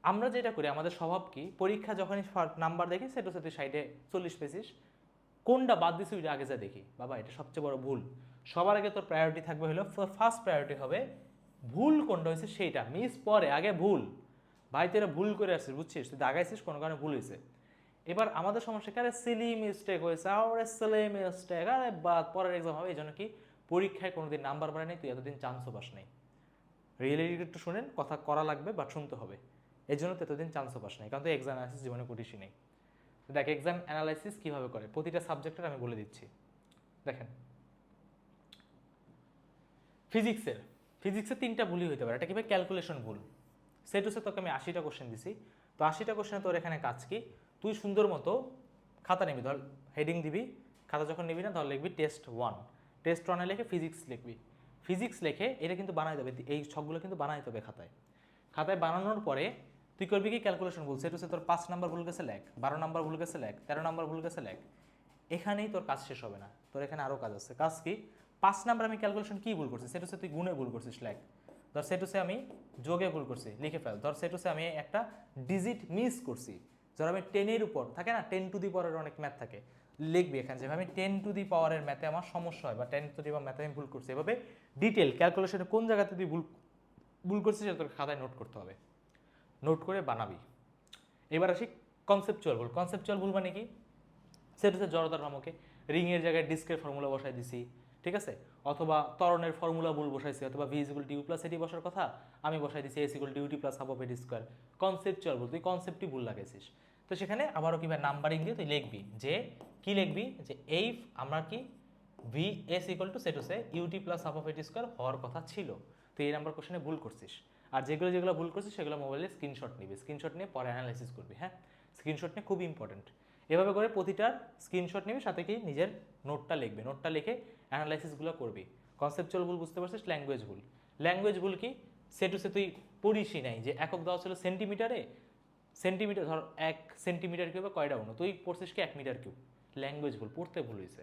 আমরা যেটা করি, আমাদের স্বভাব কি? পরীক্ষা যখনই নাম্বার দেখি, সেটা হচ্ছে তুই সাইডে চল্লিশ পেয়েছিস। কোনটা বাদ দিছি ওইটা আগে যা দেখি। বাবা, এটা সবচেয়ে বড় ভুল। সবার আগে তোর প্রায়োরিটি থাকবে হলো ফার্স্ট প্রায়োরিটি হবে ভুল কোনটা হয়েছে, সেইটা। মিস পরে, আগে ভুল। ভাই তোরা ভুল করে আসছিস বুঝছিস? তুই দাগাইছিস, কোনো কারণে ভুল হয়েছে এবার আমাদের সমস্যা আরে সিলি মিস্টেক হয়েছে, আরে সিলি মিস্টেক আরে বাদ, পরের এক্সাম হবে এই জন্য কি? পরীক্ষায় কোনোদিন নাম্বার বাড়ে নেই, তুই এতদিন চান্সও পাস নেই। রিয়েলিটি একটু শুনেন, কথা করা লাগবে বা শুনতে হবে। এই জন্য তো এতদিন চান্সও পাস নেই, কারণ তুই এক্সাম অ্যানালাইসিস জীবনে করিসই নেই। তো দেখ এক্সাম অ্যানালাইসিস কীভাবে করে? প্রতিটা সাবজেক্টের আমি বলে দিচ্ছি। দেখেন। ফিজিক্সের ফিজিক্সের তিনটা ভুলই হইতে পারে, এটা কি ক্যালকুলেশন ভুল? সেট হচ্ছে তোকে আমি আশিটা কোশ্চেন দিছি। তো আশিটা কোশ্চেনে তোর এখানে কাজ কি? তুই সুন্দর মতো খাতা নিবি, ধর হেডিং দিবি, খাতা যখন নিবি না, ধর লিখবি টেস্ট ওয়ান টেস্ট ওয়ানে লিখে ফিজিক্স লিখবি। ফিজিক্স লিখে এটা কিন্তু বানাই দেবে, এই সবগুলো কিন্তু বানাই দেবে খাতায়। খাতায় বানানোর পরে তুই করবি কি? ক্যালকুলেশন ভুল। সেটা হচ্ছে তোর পাঁচ নাম্বার ভুল গেছে, লেখ। বারো নাম্বার ভুল গেছে, লেখ। তেরো নাম্বার ভুল গেছে, লেখ। এখানেই তোর কাজ শেষ হবে না। তোর এখানে আরও কাজ আছে। কাজ কি? পাঁচ নাম্বার আমি ক্যালকুলেশন কি ভুল করছি? সেটা হচ্ছে তুই গুণে ভুল করছিস, লেখ। ধর সেট হচ্ছে আমি যোগে ভুল করছি, লিখে ফেল। ধর সেট হচ্ছে আমি একটা ডিজিট মিস করছি। ধর আমি টেনের উপর, থাকে না? টেন টু দি পাওয়ারের অনেক ম্যাথ থাকে। লিখবি এখানে যেভাবে আমি টেন টু দি পাওয়ারের ম্যাথে আমার সমস্যা হয়, বা টেন টু দি পাওয়ার ম্যাথে আমি ভুল করছি। এভাবে ডিটেল ক্যালকুলেশনে কোন জায়গাতে তুই ভুল ভুল করছিস সেটা তোর খাতায় নোট করতে হবে। নোট করে বানাবি। এবার আসি কনসেপচুয়াল ভুল। কনসেপচুয়াল ভুল মানে কি? সেটা হচ্ছে জড়তার ভ্রামকে রিংয়ের জায়গায় ডিস্কের ফর্মুলা বসাই দিছি। ঠিক আছে? অথবা তরণের ফর্মুলা ভুল বসাইছি, অথবা ভি ইজিকুল ডিউ প্লাস এটি বসার কথা আমি বসাই দিছি s equal duty plus half of at square conceptual ভুল তুই কনসেপ্টই ভুল লাগাইছিস। তো সেখানে আবারও কীভাবে নাম্বারিং দিয়ে তুই লিখবি যে, কি লিখবি? যে এই আমরা কি v s equal to set হচ্ছে ut plus half of at square হওয়ার কথা ছিল। তুই এই নাম্বার কোশ্চেনে ভুল করছিস। আর যেগুলো যেগুলো ভুল করছিস সেগুলো মোবাইলে স্ক্রিনশট নিবি স্ক্রিনশট নিয়ে পরে অ্যানালাইসিস করবি হ্যাঁ? স্ক্রিনশট নিয়ে খুব ইম্পর্টেন্ট এভাবে করে প্রতিটার স্ক্রিনশট নিবি, সাথে কি নিজের নোটটা লিখবি। নোটটা লিখে অ্যানালাইসিসগুলো করবি। কনসেপচুয়াল ভুল বুঝতে পারছিস ল্যাঙ্গুয়েজ ভুল। ল্যাঙ্গুয়েজ ভুল কি? সেটু সে তুই পড়িসই নাই যে একক দেওয়া ছিল সেন্টিমিটারে সেন্টিমিটার ধর এক সেন্টিমিটার কিউবে কয়টা অনু তুই পড়ছিস কি এক মিটার কিউব ল্যাঙ্গুয়েজ ভুল, পড়তে ভুল হয়েছে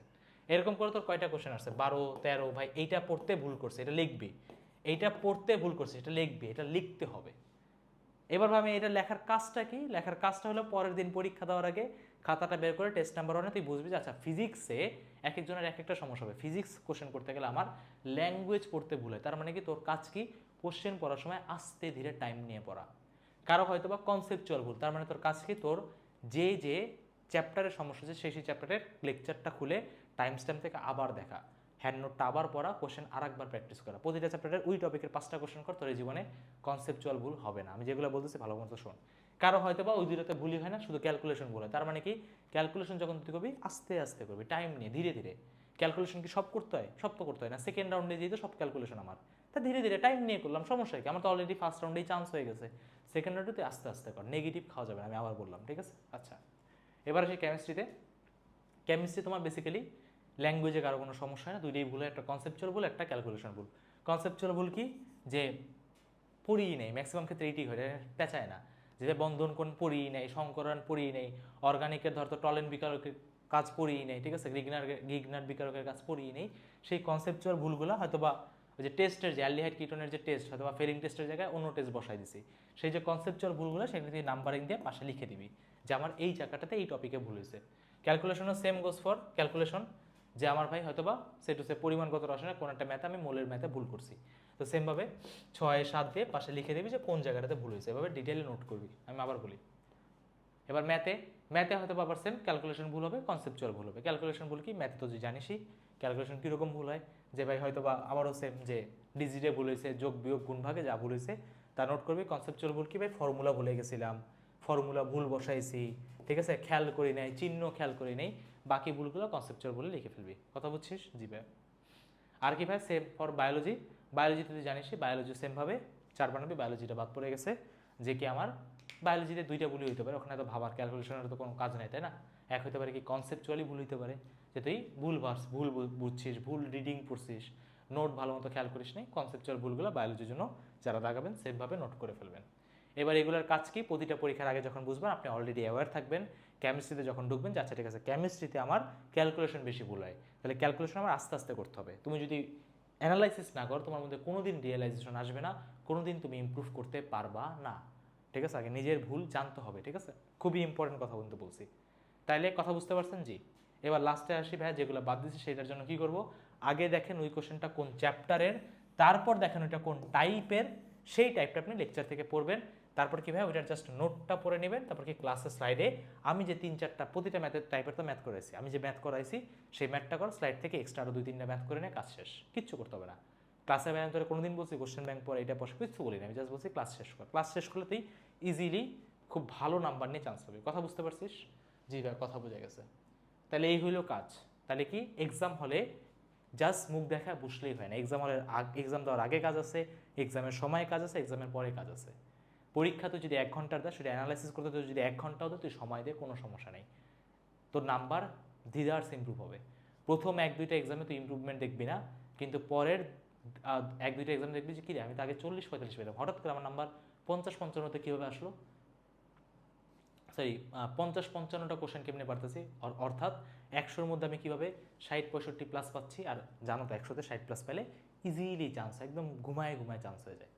এরকম করে তোর কয়টা কোশ্চেন আসছে? বারো, তেরো, ভাই, এইটা পড়তে ভুল করছে, এটা লিখবি। এইটা পড়তে ভুল করছে, এটা লিখবি, এটা লিখতে হবে। এবার আমি এটা লেখার কাজটা কি? লেখার কাজটা হলো পরের দিন পরীক্ষা দেওয়ার আগে খাতাটা বের করে টেস্ট নাম্বার ওয়ানে তুই বুঝবি যে আচ্ছা ফিজিক্সে এক একজনের এক একটা সমস্যা হবে। ফিজিক্স কোশ্চেন করতে গেলে আমার ল্যাঙ্গুয়েজ পড়তে ভুল, তার মানে কি তোর কাজ কি? কোশ্চেন পড়ার সময় আস্তে ধীরে টাইম নিয়ে পড়া। কারও হয়তো বা কনসেপচুয়াল ভুল, তার মানে তোর কাজ কি? তোর যে যে চ্যাপ্টারের সমস্যা আছে সেই সেই চ্যাপ্টারের লেকচারটা খুলে টাইম স্ট্যাম্প থেকে আবার দেখা। হ্যান্ড নোটটা আবার পড়া কোশ্চেন আর একবার প্র্যাকটিস করা। প্রতিটা চ্যাপ্টারের ওই টপিকের পাঁচটা কোশ্চেন কর, তোর জীবনে কনসেপচুয়াল ভুল হবে না। আমি যেগুলো বলতেছি, ভালো মতো শোন। কারও হয়তো বা ওই দুটোতে ভুলই হয় না, শুধু ক্যালকুলেশন হয়। তার মানে কি? ক্যালকুলেশন যখন তুই করবি, আস্তে আস্তে করবি টাইম নিয়ে, ধীরে ধীরে। ক্যালকুলেশন কি সব করতে হয়? সব তো করতে হয় না। সেকেন্ড রাউন্ডে যেহেতু সব ক্যালকুলেশন আমার। তা ধীরে ধীরে টাইম নিয়ে করলাম, সমস্যা কি? আমার তো অলরেডি ফার্স্ট রাউন্ডেই চান্স হয়ে গেছে। সেকেন্ড রাউন্ডে তুই আস্তে আস্তে কর নেগেটিভ খাওয়া যাবে না, আমি আবার বললাম, ঠিক আছে? আচ্ছা। এবার আসি কেমিস্ট্রিতে কেমিস্ট্রি তোমার বেসিক্যালি ল্যাঙ্গুয়েজে কারও কোনো সমস্যা হয় না, দুইটাই ভুল একটা কনসেপচুয়াল ভুল, একটা ক্যালকুলেশন ভুল। কনসেপচুয়াল ভুল কি? যে পড়িই নেই ম্যাক্সিমাম ক্ষেত্রে এইটি এটা পেঁচায় না। যেটা বন্ধন কোন পড়িই নেই সংকরণ পড়িই নেই অর্গানিকের ধর তো টলেন বিকারকের কাজ পড়িই নেই ঠিক আছে? গ্রিগনার গিগনার বিকারকের কাজ পড়িই নেই সেই কনসেপচুয়াল ভুলগুলো হয়তো বা ওই যে টেস্টের যে অ্যালডিহাইড কিটোনের যে টেস্ট হয়তো বা ফেলিং টেস্টের জায়গায় অন্য টেস্ট বসাই দিছি। সেই যে কনসেপচুয়াল ভুলগুলো সেগুলো তুই নাম্বারিং দিয়ে পাশে লিখে দিবি। যে আমার এই জায়গাটাতে এই টপিকে ভুল হয়েছে। ক্যালকুলেশনও সেম গোস ফর ক্যালকুলেশন যে আমার ভাই হয়তো বা সেটু সে পরিমাণগত রসায়নে কোনো একটা ম্যাথে আমি মোলের ম্যাথে ভুল করছি। তো সেমভাবে ছয়, সাত দিয়ে পাশে লিখে দিবি যে কোন জায়গাটাতে ভুল হয়েছে। এভাবে ডিটেলে নোট করবি। আমি আবার বলি। এবার ম্যাথে ম্যাথে হয়তো আবার সেম ক্যালকুলেশন ভুল হবে কনসেপচুয়াল ভুল হবে। ক্যালকুলেশন ভুল কি? ম্যাথে তো তুই জানিসই ক্যালকুলেশন কীরকম ভুল হয়? যে ভাই হয়তো বা আবারও সেম যে ডিজিটে ভুল হয়েছে, যোগ, বিয়োগ, গুণ ভাগে যা ভুল হয়েছে, তা নোট করবি। কনসেপচুয়াল ভুল কি? ভাই ফর্মুলা ভুলে গেছিলাম ফর্মুলা ভুল বসাইছি, ঠিক আছে? খেয়াল করি নাই, চিহ্ন খেয়াল করি নাই, বাকি ভুলগুলো কনসেপচুয়াল বলে লিখে ফেলবি। কথা বুঝছিস? জি ভাই। আর কি ভাই? সেম ফর বায়োলজি বায়োলজিতে তুই জানিস বায়োলজি সেমভাবে চার বানাবি বায়োলজিটা বাদ পড়ে গেছে, যে কি আমার বায়োলজিতে দুইটা ভুলই হইতে পারে, ওখানে তো ভাবার ক্যালকুলেশনের তো কোনো কাজ নাই, তাই না? এক হতে পারে কি কনসেপচুয়ালি ভুল হইতে পারে, যে তুই ভুল ভার্স, ভুল বুঝছিস, ভুল রিডিং পড়ছিস নোট ভালো মতো খেয়াল করিস নাই কনসেপচুয়াল ভুলগুলো বায়োলজির জন্য যারা দাগাবেন সেমভাবে নোট করে ফেলবেন। এবার এগুলোর কাজ কি? প্রতিটা পরীক্ষার আগে যখন বুঝবেন, আপনি অলরেডি অ্যাওয়ার থাকবেন কেমিস্ট্রিতে যখন ঢুকবেন, যে আচ্ছা ঠিক আছে কেমিস্ট্রিতে আমার ক্যালকুলেশন বেশি ভুল হয়, তাহলে ক্যালকুলেশন আমার আস্তে আস্তে করতে হবে। তুমি যদি অ্যানালাইসিস না করো, তোমার মধ্যে কোনোদিন রিয়েলাইজেশন আসবে না, কোনোদিন তুমি ইম্প্রুভ করতে পারবা না। ঠিক আছে? আগে নিজের ভুল জানতে হবে, ঠিক আছে? খুবই ইম্পর্টেন্ট কথা কিন্তু বলছি। তাইলে কথা বুঝতে পারছেন জি? এবার লাস্টে আসি ভাই যেগুলো বাদ দিচ্ছি সেটার জন্য কি করব? আগে দেখেন ওই কোশ্চেনটা কোন চ্যাপ্টারের তারপর দেখেন ওইটা কোন টাইপের সেই টাইপটা আপনি লেকচার থেকে পড়বেন। তারপর কি ভাই ওইটার জাস্ট নোটটা পড়ে নেবেন, তারপর কি ক্লাসের স্লাইডে আমি যে তিন চারটা প্রতিটা ম্যাথের টাইপের তো ম্যাথ করেছি আমি যে ম্যাথ করাইছি, সেই ম্যাথটা কর স্লাইড থেকে এক্সট্রা আরও দুই তিনটা ম্যাথ করে নিয়ে কাজ শেষ। কিচ্ছু করতে হবে না। ক্লাসে ব্যায়াম তোরা কোনোদিন বলছি কোশ্চেন ব্যাংক পরে এটা বসে কিছু বলি না। আমি জাস্ট বলছি ক্লাস শেষ কর। ক্লাস শেষ করলে তুই ইজিলি খুব ভালো নাম্বার নিয়ে চান্স পাবি। কথা বুঝতে পারছিস? জি ভাই, কথা বোঝা গেছে। তাহলে এই হইল কাজ। তাহলে কি? এক্সাম হলে জাস্ট মুখ দেখা বসলেই হয় না। এক্সাম হলের এক্সাম দেওয়ার আগে কাজ আছে এক্সামের সময় কাজ আছে এক্সামের পরে কাজ আছে। পরীক্ষা তো যদি এক ঘণ্টার দেয়, সেটা অ্যানালাইসিস করতে তো যদি এক ঘন্টাও দেয়, তুই সময় দিয়ে কোনো সমস্যা নেই। তোর নাম্বার দিদার্স ইমপ্রুভ হবে। প্রথম এক দুইটা এক্সামে তুই ইম্প্রুভমেন্ট দেখবি না, কিন্তু পরের এক দুইটা এক্সাম দেখবি যে, কি রে, আমি তো আগে চল্লিশ পঁয়তাল্লিশ পেতাম হঠাৎ করে আমার নাম্বার পঞ্চাশ পঞ্চান্নতে কীভাবে আসলো? সরি পঞ্চাশ পঞ্চান্নটা কোশ্চেন কেমনে পারতেছি? অর্থাৎ একশোর মধ্যে আমি কীভাবে ষাট পঁয়ষট্টি প্লাস পাচ্ছি? আর জানো তো, একশোতে ষাট প্লাস পেলে ইজিলি চান্স একদম ঘুমায় ঘুমায় চান্স হয়ে যায়।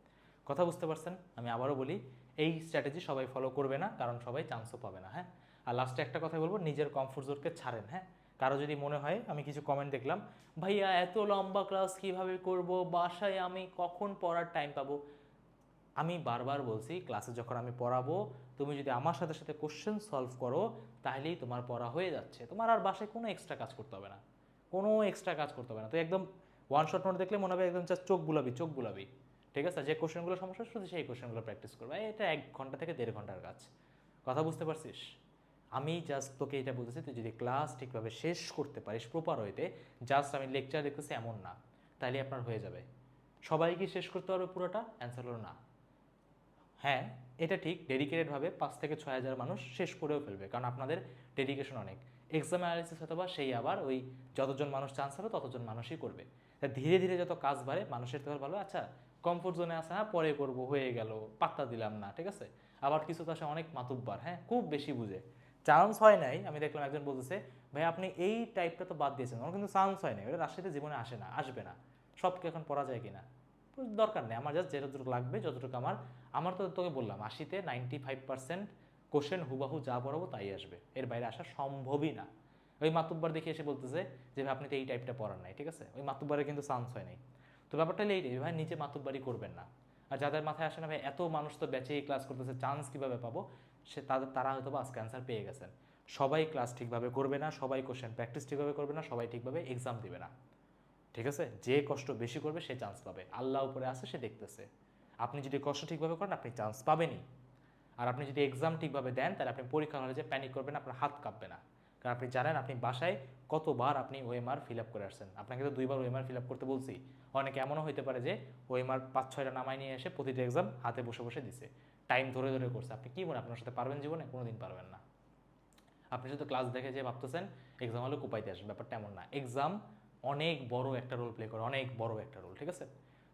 কথা বুঝতে পারছেন? আমি আবারও বলি, এই স্ট্র্যাটেজি সবাই ফলো করবে না, কারণ সবাই চান্সও পাবে না হ্যাঁ? আর লাস্টে একটা কথা বলব, নিজের কমফোর্ট জোনকে ছাড়েন হ্যাঁ? কারও যদি মনে হয়, আমি কিছু কমেন্ট দেখলাম, ভাইয়া, এত লম্বা ক্লাস কীভাবে করব? বাসায় আমি কখন পড়ার টাইম পাবো? আমি বারবার বলছি ক্লাসে যখন আমি পড়াবো, তুমি যদি আমার সাথে সাথে কোশ্চেন সলভ করো, তাহলেই তোমার পড়া হয়ে যাচ্ছে। তোমার আর বাসায় কোনো এক্সট্রা কাজ করতে হবে না। কোনো এক্সট্রা কাজ করতে হবে না। তো একদম ওয়ান শট নোট দেখলে মনে হবে একদম চোখ বুলাবি চোখ বুলাবি। ঠিক আছে? যে কোশ্চেনগুলো সমস্যা শুধু সেই কোশ্চেনগুলো প্র্যাকটিস করবে। এটা এক ঘণ্টা থেকে দেড় ঘণ্টার কাজ। কথা বুঝতে পারছিস? আমি জাস্ট তোকে এটা বলতেছি, তুই যদি ক্লাস ঠিকভাবে শেষ করতে পারিস প্রপার হইতে জাস্ট আমি লেকচার দেখতেছি এমন না। তাহলে আপনার হয়ে যাবে। সবাই কি শেষ করতে পারবে পুরোটা? অ্যান্সার হলো না। হ্যাঁ এটা ঠিক ডেডিকেটেডভাবে পাঁচ থেকে ছয় হাজার মানুষ শেষ করেও ফেলবে, কারণ আপনাদের ডেডিকেশন অনেক। এক্সাম অ্যানালিসিস হয়তো বা সেই আবার ওই যতজন মানুষ চান্স হবে ততজন মানুষই করবে। ধীরে ধীরে যত কাজ বাড়ে, মানুষের তো ভালো। আচ্ছা কমফোর্ট জোনে আসে হ্যাঁ পরে করব, হয়ে গেল, পাত্তা দিলাম না, ঠিক আছে? আবার কিছু তো আসে অনেক মাতুব্বার হ্যাঁ খুব বেশি বুঝে। চান্স হয় নাই, আমি দেখলাম একজন বলতেছে, ভাই, আপনি এই টাইপটা তো বাদ দিয়েছেন, আমার কিন্তু চান্স হয় নাই। ওটা রাজশাহীতে জীবনে আসে না, আসবে না। সব কি এখন পড়া যায় কিনা? দরকার নেই, আমার জাস্ট যতটুকু লাগবে, যতটুকু আমার আমার তো তোকে বললাম, আশিতে নাইনটি ফাইভ পার্সেন্ট কোশ্চেন হুবাহু যা পড়াবো তাই আসবে, এর বাইরে আসা সম্ভবই না। ওই মাতুব্বার দেখে এসে বলতেছে যে আপনি তো এই টাইপটা পড়ার নাই, ঠিক আছে? ওই মাতুব্বারে কিন্তু চান্স হয় নাই। তো ব্যাপারটা হলো এইটাই ভাই নিচে মাতুব্বারি করবেন না। আর যাদের মাথায় আসে না, ভাই, এত মানুষ তো ব্যাচে ক্লাস করতেছে চান্স কীভাবে পাবো? সে তাদের, তারা হয়তো বা আজকে অ্যান্সার পেয়ে গেছেন। সবাই ক্লাস ঠিকভাবে করবে না, সবাই কোশ্চেন প্র্যাকটিস ঠিকভাবে করবে না, সবাই ঠিকভাবে এক্সাম দিবে না। ঠিক আছে? যে কষ্ট বেশি করবে, সে চান্স পাবে। আল্লাহ উপরে আছে, সে দেখতেছে। আপনি যদি কষ্ট ঠিকভাবে করেন, আপনি চান্স পাবেনই। আর আপনি যদি এক্সাম ঠিকভাবে দেন, তাহলে আপনি পরীক্ষা হলে যে প্যানিক করবেন, আপনার হাত কাঁপবে না। কারণ আপনি জানেন আপনি বাসায় কতবার আপনি ওএমআর ফিল আপ করে আসছেন। আপনাকে তো দুইবার ওএমআর ফিল আপ করতে বলছি। অনেকে এমনও হতে পারে যে ওএমআর পাঁচ, ছয়টা নামাই নিয়ে এসে প্রতিটা এক্সাম হাতে বসে বসে দিছে। টাইম ধরে ধরে করছে। আপনি কি মনে আপনার সাথে পারবেন জীবনে? কোনো দিন পারবেন না। আপনি শুধু ক্লাস দেখে যে ভাবতেছেন এক্সাম হলে কোপাইতে আসবেন। ব্যাপারটা এমন না। এক্সাম অনেক বড় একটা রোল প্লে করে, অনেক বড় একটা রোল ঠিক আছে?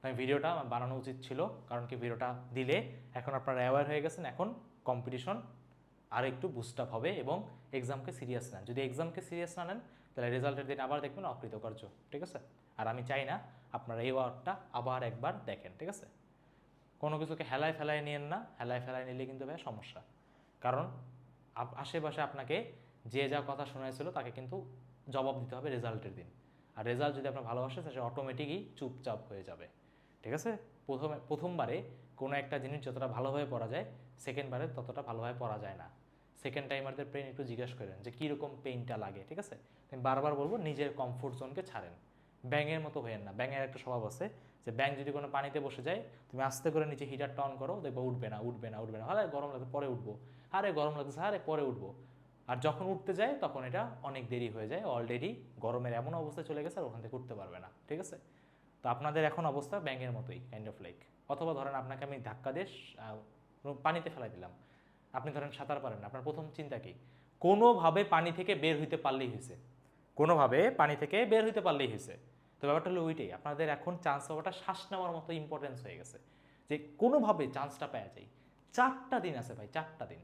আমি ভিডিওটা বানানো উচিত ছিল, কারণ কি ভিডিওটা দিলে এখন আপনারা অ্যাওয়ার হয়ে গেছেন, এখন কম্পিটিশন আর একটু বুস্ট আপ হবে এবং এক্সামকে সিরিয়াস নেন। যদি এক্সামকে সিরিয়াস না নেন, তাহলে রেজাল্টের দিন আবার দেখবেন অকৃতকার্য, ঠিক আছে? আর আমি চাই না আপনারা এই ওয়ার্ডটা আবার একবার দেখেন, ঠিক আছে? কোনো কিছুকে হেলায় ফেলায় নিয়েন না, হেলায় ফেলায় নিলে কিন্তু ভাই সমস্যা। কারণ আশেপাশে আপনাকে যে যা কথা শোনাইছিল তাকে কিন্তু জবাব দিতে হবে রেজাল্টের দিন। আর রেজাল্ট যদি আপনার ভালোবাসে, সে অটোমেটিকই চুপচাপ হয়ে যাবে, ঠিক আছে? প্রথমে প্রথমবারে কোনো একটা জিনিস যতটা ভালোভাবে পড়া যায় সেকেন্ডবারে ততটা ভালোভাবে পড়া যায় না। সেকেন্ড টাইমারদের পেন একটু জিজ্ঞেস করেন যে কীরকম পেইনটা লাগে? ঠিক আছে? আমি বারবার বলব নিজের কমফোর্ট জোনকে ছাড়েন। ব্যাঙের মতো হয়েন না। ব্যাঙের একটা স্বভাব আছে যে ব্যাঙ যদি কোনো পানিতে বসে যায় তুমি আস্তে করে নিচে হিটারটা অন করো দেখব উঠবে না উঠবে না উঠবে না। আরে গরম লাগছে পরে উঠবো। আরে গরম লাগছে আরে পরে উঠবো। আর যখন উঠতে যায় তখন এটা অনেক দেরি হয়ে যায়। অলরেডি গরমের এমন অবস্থায় চলে গেছে আর ওখান থেকে উঠতে পারবে না। ঠিক আছে? তো আপনাদের এখন অবস্থা ব্যাঙের মতোই কাইন্ড অফ লাইক অথবা ধরেন আপনাকে আমি ধাক্কা আহ, পানিতে ফেলাই দিলাম। আপনি ধরেন সাঁতার পারেন আপনার প্রথম চিন্তা কি? কোনোভাবে পানি থেকে বের হইতে পারলেই হয়েছে। কোনোভাবে পানি থেকে বের হইতে পারলেই হয়েছে। তো ব্যাপারটা হলো ওইটাই, আপনাদের এখন চান্স পাওয়াটা শ্বাস নেওয়ার মতো ইম্পর্টেন্স হয়ে গেছে। যে কোনোভাবে চান্সটা পাওয়া যায়। চারটা দিন আছে ভাই, চারটা দিন।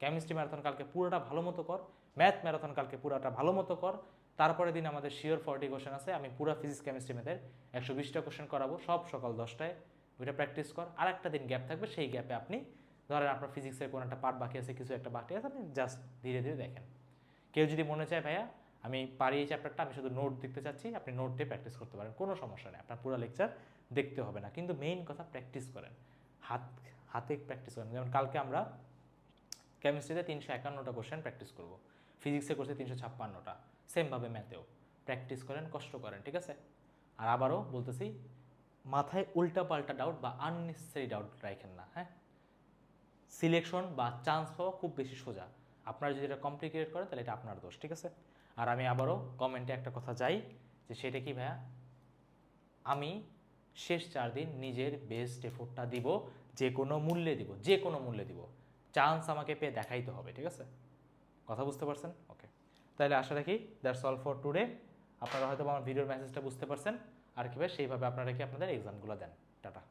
কেমিস্ট্রি ম্যারাথন কালকে পুরোটা ভালো মতো কর ম্যাথ ম্যারাথন কালকে পুরোটা ভালো মতো কর। তারপরে দিন আমাদের শিওর ফর্টি কোশ্চেন আছে, আমি পুরো ফিজিক্স কেমিস্ট্রি ম্যাথের একশো বিশটা কোশ্চেন করাবো, সব সকাল দশটায়। ওইটা প্র্যাকটিস কর। আর একটা দিন গ্যাপ থাকবে, সেই গ্যাপে আপনি ধরেন আপনার ফিজিক্সের কোনো একটা পার্ট বাকি আছে, কিছু একটা বাকি আছে, আপনি জাস্ট ধীরে ধীরে দেখেন। কেউ যদি মনে চায়, ভাইয়া, আমি পারি এই চ্যাপ্টারটা আমি শুধু নোট দেখতে চাচ্ছি, আপনি নোট দিয়ে প্র্যাকটিস করতে পারেন, কোনো সমস্যা নেই, আপনার পুরো লেকচার দেখতে হবে না। কিন্তু মেইন কথা প্র্যাকটিস করেন। হাত, হাতে প্র্যাকটিস করেন। যেমন কালকে আমরা কেমিস্ট্রিতে তিনশো একান্নটা কোশ্চেন প্র্যাকটিস করব। ফিজিক্সে করছে তিনশো ছাপ্পান্নটা। সেমভাবে ম্যাথেও প্র্যাকটিস করেন, কষ্ট করেন, ঠিক আছে? আর আবারও বলতেছি মাথায় উল্টা পাল্টা ডাউট বা আননেসেসারি ডাউট রাখেন না হ্যাঁ? সিলেকশন বা চান্স পাওয়া খুব বেশি সোজা। আপনারা যদি এটা কমপ্লিকেট করে তাহলে এটা আপনার দোষ, ঠিক আছে? আর আমি আবারও কমেন্টে একটা কথা যাই, যে সেটা কি ভাইয়া? আমি শেষ চার দিন নিজের বেস্ট এফোর্টটা দিব, যে কোনো মূল্যে দিব, যে কোনো মূল্যে দিব। চান্স আমাকে পেয়ে দেখাইতে হবে, ঠিক আছে? কথা বুঝতে পারছেন? ওকে তাহলে আশা রাখি দ্যাটস অল ফর টুডে আপনারা হয়তো আমার ভিডিওর মেসেজটা বুঝতে পারছেন। আর কি ভাই সেইভাবে আপনারা কি আপনাদের এক্সামগুলো দেন? টাটা।